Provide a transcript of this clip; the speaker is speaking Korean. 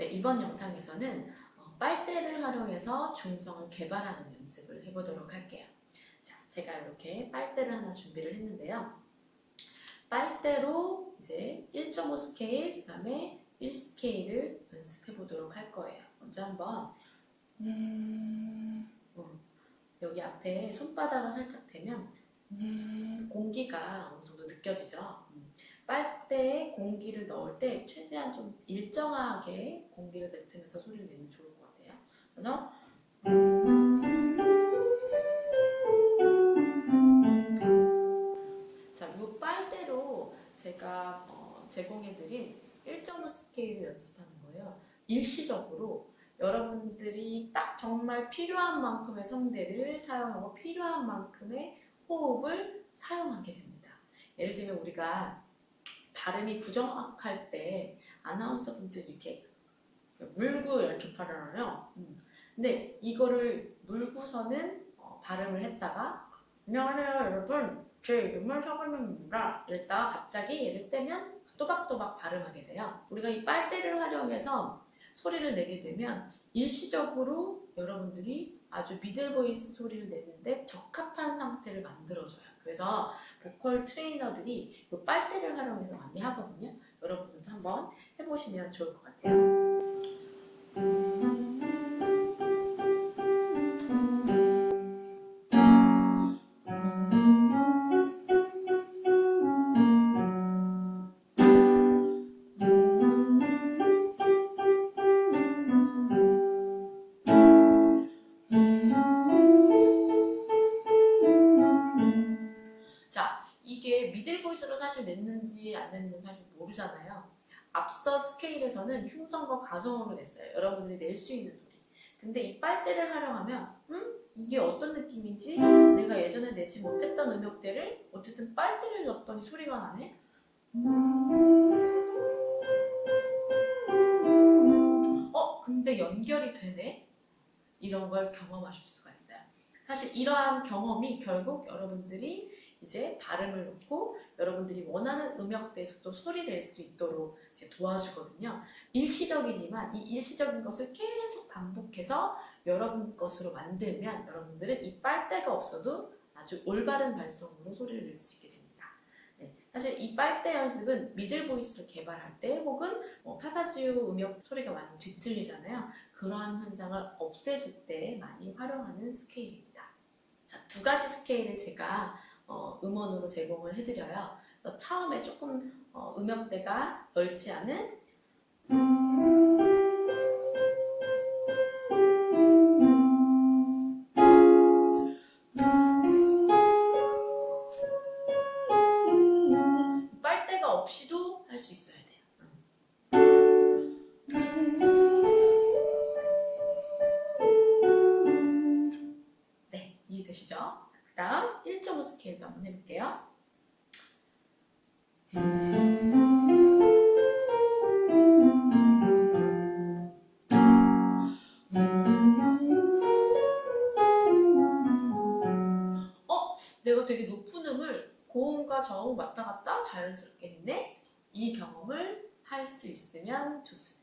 네, 이번 영상에서는 어, 빨대를 활용해서 중성을 개발하는 연습을 해보도록 할게요. 자, 제가 이렇게 빨대를 하나 준비를 했는데요. 빨대로 이제 1.5 스케일, 그 다음에 1 스케일을 연습해 보도록 할 거예요. 먼저 한번 어, 여기 앞에 손바닥을 살짝 대면 공기가 어느 정도 느껴지죠. 음. 빨 대에 공기를 넣을 때 최대한 좀 일정하게 공기를 뱉으면서 소리를 내면 좋을 것 같아요. 그래서 자, 이 빨대로 제가 어, 제공해드린 1.5 스케일을 연습하는 거예요. 일시적으로 여러분들이 딱 정말 필요한 만큼의 성대를 사용하고 필요한 만큼의 호흡을 사용하게 됩니다. 예를 들면 우리가 발음이 부정확할 때 아나운서 분들이 이렇게 물고 이렇게 발음하요. 음. 근데 이거를 물고서는 어, 발음을 했다가 안녕하세요 여러분 제 이름은 서건입니다 이랬다가 갑자기 얘를 떼면 또박또박 발음하게 돼요. 우리가 이 빨대를 활용해서 소리를 내게 되면 일시적으로 여러분들이 아주 미들 보이스 소리를 내는데 적합한 상태를 만들어줘요. 그래서 보컬 트레이너들이 이 빨대를 활용해서 많이 하거든요. 여러분들도 한번 해보시면 좋을 것 같아요. 이게 미들 보이스로 사실 냈는지 안 냈는지 사실 모르잖아요. 앞서 스케일에서는 흉성과 가성으로 냈어요. 여러분들이 낼 수 있는 소리. 근데 이 빨대를 활용하면, 음? 이게 어떤 느낌인지 내가 예전에 내지 못했던 음역대를 어쨌든 빨대를 넣었더니 소리가 나네? 어, 근데 연결이 되네? 이런 걸 경험하실 수가 있어요. 사실 이러한 경험이 결국 여러분들이 이제 발음을 놓고 여러분들이 원하는 음역대에서도 소리 낼 수 있도록 이제 도와주거든요. 일시적이지만 이 일시적인 것을 계속 반복해서 여러분 것으로 만들면 여러분들은 이 빨대가 없어도 아주 올바른 발성으로 소리를 낼 수 있게 됩니다. 네, 사실 이 빨대 연습은 미들 보이스를 개발할 때 혹은 뭐 파사지오 음역 소리가 많이 뒤틀리잖아요. 그러한 현상을 없애줄 때 많이 활용하는 스케일입니다. 자, 두 가지 스케일을 제가 어, 음원으로 제공을 해드려요. 그래서 처음에 조금 어, 음역대가 넓지 않은 빨대가 없이도 1.5 스케일도 한번 해볼게요. 어? 내가 되게 높은 음을 고음과 저음 왔다 갔다 자연스럽게 했네? 이 경험을 할 수 있으면 좋습니다.